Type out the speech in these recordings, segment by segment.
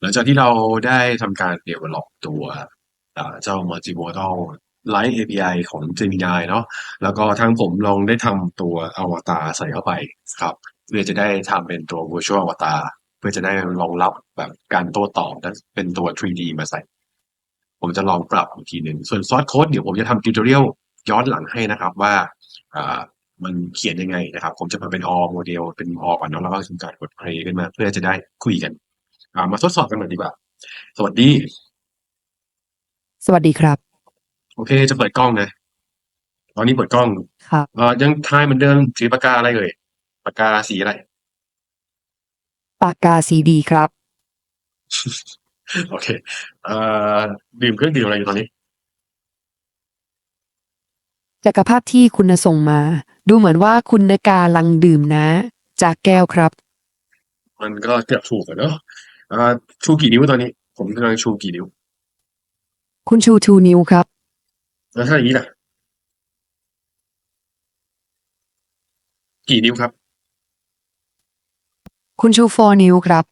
หลังจากที่เราได้ทำการ develop ตัวเจ้า multimodal Light API ของ Gemini เนาะแล้วก็ทางผมลองได้ทำตัวอวตารใส่เข้าไปครับเพื่อจะได้ทำเป็นตัว virtual avatar เพื่อจะได้รองรับแบบการโต้ตอบและเป็นตัว 3D มาใส่ ผมจะลองปรับอีกทีหนึ่งส่วนซอสโค้ดเดี๋ยวผมจะทำ tutorial ย้อนหลังให้นะครับว่ามันเขียนยังไงนะครับ ผมจะมาเป็น all โมเดลเป็น all ก่อนเนาะแล้วก็ทำการกด play ขึ้นมา เพื่อจะได้คุยกัน มาทดสอบกันหน่อยดีกว่า สวัสดี สวัสดีครับ โอเค จะเปิดกล้องนะ ตอนนี้เปิดกล้องครับเอ่อยังทายเหมือนเดิมถือปากกาอะไรเอ่ยปากกาสีอะไร ปากกาซีดีครับ โอเคเอ่อดื่มเครื่องดื่มอะไรอยู่ตอนนี้จักรภาพที่คุณส่งมา ดูเหมือนว่าคุณนกาลังดื่มนะ จากแก้วครับ มันก็เกือบถูกอะเนาะเอ่อ ชูกี่นิ้วตอนนี้ ผมกำลังชูกี่นิ้ว คุณชูทูนิ้วครับ แล้วถ้าอย่างนี้ล่ะ กี่นิ้วครับ คุณชูโฟร์นิ้วครับ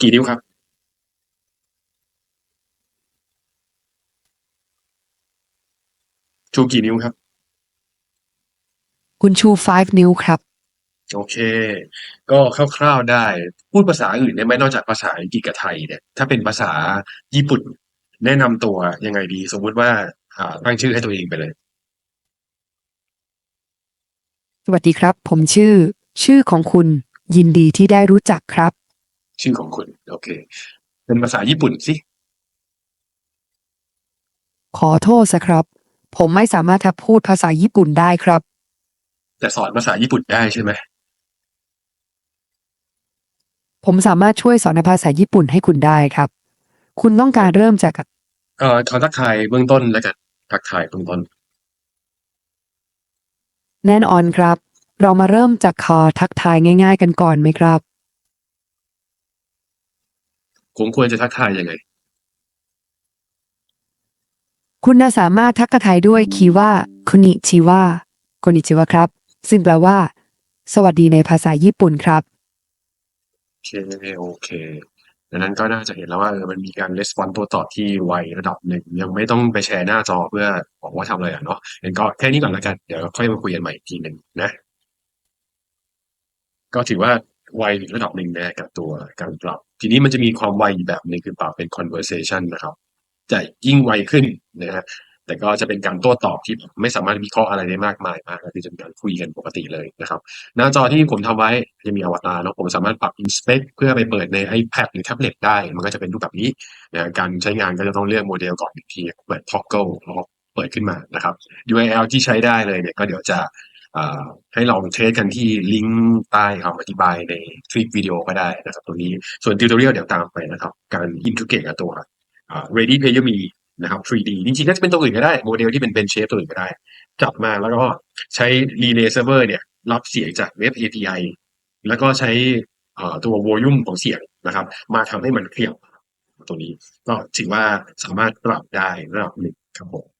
กี่นิ้วครับ ชูกี่นิ้วครับ คุณชู 5 นิ้วครับ โอเค ก็คร่าว ๆ ได้ พูดภาษาอื่นได้ไหม นอกจากภาษาอังกฤษกับไทยเนี่ย ถ้าเป็นภาษาญี่ปุ่น แนะนำตัวยังไงดี สมมุติว่า อ่า ตั้งชื่อให้ตัวเองไปเลย สวัสดีครับ ผมชื่อ ชื่อของคุณ ยินดีที่ได้รู้จักครับ ชื่อของคุณ โอเค เป็นภาษาญี่ปุ่นสิ ขอโทษสครับ ผมไม่สามารถจะพูดภาษาญี่ปุ่นได้ครับ แต่สอนภาษาญี่ปุ่นได้ใช่ไหม ผมสามารถช่วยสอนภาษาญี่ปุ่นให้คุณได้ครับ คุณต้องการเริ่มจาก เอ่อขอทักทายเบื้องต้นแล้วกันทักทายเบื้องต้น แน่นอนครับ เรามาเริ่มจากคอทักทายง่าย ๆ กันก่อนไหมครับ ผมควรจะทักทายยังไง คุณน่ะสามารถทักทายด้วยคีย์ว่าคุนิชิวะคุนิชิวะครับ ซึ่งแปลว่า สวัสดีในภาษาญี่ปุ่นครับโอ เค โอเค ดังนั้นก็น่าจะเห็นแล้วว่าเออมันมีการ response ตัวตอบที่ไวระดับหนึ่ง ยังไม่ต้องไปแชร์หน้าจอเพื่อบอกว่าทำอะไรอะเนาะงั้นก็แค่นี้ก่อนแล้วกัน เดี๋ยวค่อยมาคุยกันใหม่อีกทีหนึ่งนะ ก็ถือว่าไวระดับหนึ่งนะกับตัวการปรับ ทีนี้มันจะมีความไวแบบหนึ่งคือปรับเป็น conversation นะครับ จะยิ่งไวขึ้นนะฮะ แต่ก็จะเป็นการโต้ตอบที่ไม่สามารถวิเคราะห์อะไรได้มากมายมากก็คือจะเป็นการคุยกันปกติเลยนะครับ หน้าจอที่ผมทำไว้จะมีอวตารเนาะผมสามารถปรับ inspect เพื่อไปเปิดใน iPad หรือแท็บเล็ตได้ มันก็จะเป็นรูปแบบนี้นะการใช้งานก็จะต้องเลือกโมเดลก่อนอีกทีเปิด toggle แล้วก็เปิดขึ้นมานะครับ URL ที่ใช้ได้เลยเนี่ยก็เดี๋ยวจะให้ลองเทสกันที่ลิงก์ใต้คำอธิบายในคลิปวิดีโอก็ได้นะครับตรงนี้ส่วน tutorial เดี๋ยวตามไปนะครับ การ integrate กับตัว ready player me นะครับ 3D จริงๆก็จะเป็นตัวอื่นก็ได้โมเดลที่เป็นเป็นเชฟตัวอื่นก็ได้ จับมาแล้วก็ใช้ relay server เนี่ย รับเสียงจากเว็บ API แล้วก็ใช้ตัววอลุ่มของเสียงนะครับ มาทำให้มันขยับตัวนี้ ก็ถือว่าสามารถปรับได้ระดับหนึ่งครับผม